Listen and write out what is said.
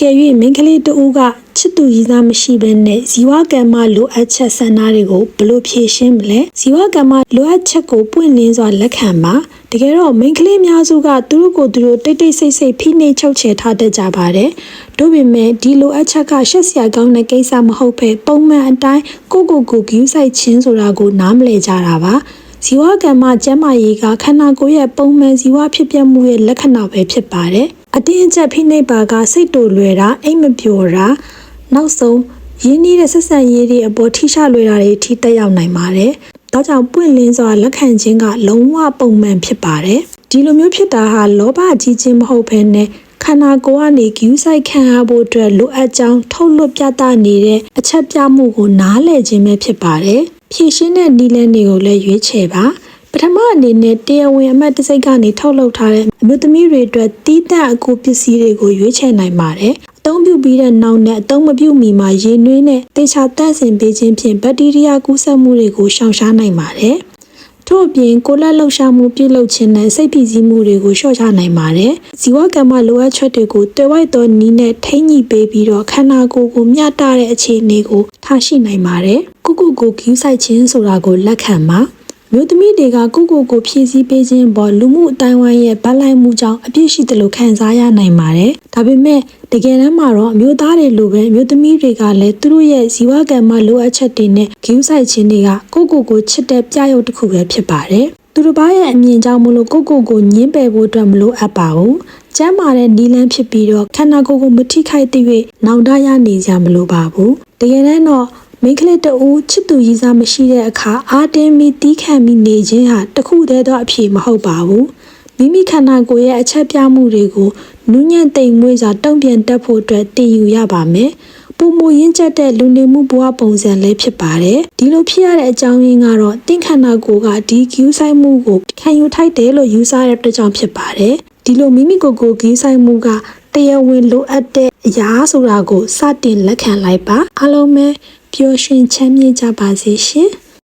ကယ်၍မိန်းကလေးတဦးကချစ်သူရည်စားမရှိဘဲနဲ့ဇီဝကံမလိုအပ်ချက်ဆန္ဒတွေကိုဘယ်လိုဖြေရှင်းမလဲဇီဝကံမလိုအပ်ချက်ကိုပွင့်လင်းစွာလက်ခံပါတကယ်တော့မိန်းကလေးအများစုကသူတို့ကိုယ်သူတို့တိတ်တိတ်ဆိတ်ဆိတ်ဖိနှိပ်ချုပ်ချယ်ထားတတ်ကြပါတယ်တို့ပေမဲ့ဒီလိုအပ်ချက်ကရှက်စရာကောင်းတဲ့ကိစ္စမဟုတ်ဘဲပုံမှန်အတိုင်းကိုယ့်ကိုယ်ကိုဂယူးဆိုင်ခြင်းဆိုတာကိုနားမလည်ကြတာပါဇီဝကံမကျမ်းမာရေးကခန္ဓာကိုယ်ရဲ့ပုံမှန်ဇီဝဖြစ်ပျက်မှုရဲ့လက္ခဏာပဲဖြစ်ပါတယ် အတင်းအကျပ်ဖိနှိပ်ပါကစိတ်တူလွယ်တာအိမ်မပျော်တာနောက်ဆုံးရင်းနှီးတဲ့ဆက်ဆံရေးတွေအပေါ်ထိရှလွယ်တာတွေထိတက်ရောက်နိုင်ပါတယ်။ဒါကြောင့်ပွင့်လင်းစွာလက်ခံခြင်းကလုံးဝပုံမှန်ဖြစ်ပါတယ်။ဒီလိုမျိုးဖြစ်တာဟာလောဘကြီးခြင်းမဟုတ်ဘဲနဲ့ခန္ဓာကိုယ်ကနေဂယူးဆိုင်ခံရဖို့အတွက်လိုအပ်ကြောင်းထုတ်လွှတ်ပြသနေတဲ့အချက်ပြမှုကိုနားလည်ခြင်းပဲဖြစ်ပါတယ်။ဖြည့်ရှင်းတဲ့နည်းလမ်းတွေကိုလည်းရွေးချယ်ပါ။ပထမအနေနဲ့တရားဝင်အမှတ်တစိတ်ကနေထုတ်လုပ်ထားတဲ့အ မျိုးသမီးတွေအတွက်တီးတန့်အကူပစ္စည်းတွေကိုရွေးချယ်နိုင်ပါတယ်။အသုံးပြုပြီးတဲ့နောက်နဲ့အသုံးမပြုမီမှာရေနွေးနဲ့တေချာတန့်စင်ပေးခြင်းဖြင့်ဘက်တီးရီးယားကူးစက်မှုတွေကိုရှောင်ရှားနိုင်ပါတယ်။ထို့အပြင်ကိုယ်လက်လှုပ်ရှားမှုပြုလုပ်ခြင်းနဲ့စိတ်ဖိစီးမှုတွေကိုလျှော့ချနိုင်ပါတယ်။ဇီဝကမ္မလိုအပ်ချက်တွေကိုတွေ့ဝိုက်သောနည်းနဲ့ထိန်းညှိပေးပြီးတော့ခန္ဓာကိုယ်ကိုမျှတတဲ့အခြေအနေကိုထားရှိနိုင်ပါတယ်။ကုကုကိုဂယူးဆိုင်ခြင်းဆိုတာကိုလက်ခံပါ။ မြို့သမီးတွေကကိုကိုကိုဖြည့်ဆည်းပေးခြင်းပေါ်လူမှုအတိုင်းဝိုင်းရဲ့ဗတ်လိုက်မှုကြောင့်အပြစ်ရှိတယ်လို့ခံစားရနိုင်ပါတယ်။ဒါပေမဲ့တကယ်တမ်းမှာတော့အမျိုးသားတွေလိုပဲမြို့သမီးတွေကလည်းသူတို့ရဲ့ဇီဝကံမလိုအပ်ချက်တွေနဲ့ဂယူးဆိုင်ခြင်းတွေကကိုကိုကိုချစ်တဲ့ပြရုပ်တစ်ခုပဲဖြစ်ပါတယ်။သူတို့ဘာရဲ့အမြင်ကြောင့်မလို့ကိုကိုကိုညင်းပယ်ဖို့အတွက်မလိုအပ်ပါဘူး။ကျမ်းမာတဲ့နီလန်းဖြစ်ပြီးတော့ခန္ဓာကိုယ်ကိုမထိခိုက်သေး၍နောင်တရနေကြမလိုပါဘူး။တကယ်တမ်းတော့ မိန်းကလေးတဦးချစ်သူရည်စားမရှိတဲ့အခါအာတင်းမီတီးခံမိနေခြင်းဟာတခုတည်းသောအဖြေမဟုတ်ပါဘူးမိမိခန္ဓာကိုယ်ရဲ့အချက်ပြမှုတွေကိုနူးညံ့သိမ်မွေးစွာတုံ့ပြန်တတ်ဖို့အတွက်တည်ယူရပါမယ်ပုံမရင်းချက်တဲ့လူနေမှုဘဝပုံစံလေးဖြစ်ပါတယ်ဒီလိုဖြစ်ရတဲ့အကြောင်းရင်းကတော့တင့်ခန္ဓာကိုယ်ကဒီကျူးဆိုင်မှုကိုခံယူထိုက်တယ်လို့ယူဆရတဲ့ကြောင့်ဖြစ်ပါတယ်ဒီလိုမိမိကိုယ်ကိုယ်ကျူးဆိုင်မှုကတရားဝင်လိုအပ်တဲ့အရာဆိုတာကိုစတင်လက်ခံလိုက်ပါအားလုံးပဲ ပျော်ရွှင်ချမ်းမြေ့ကြပါစေရှင်။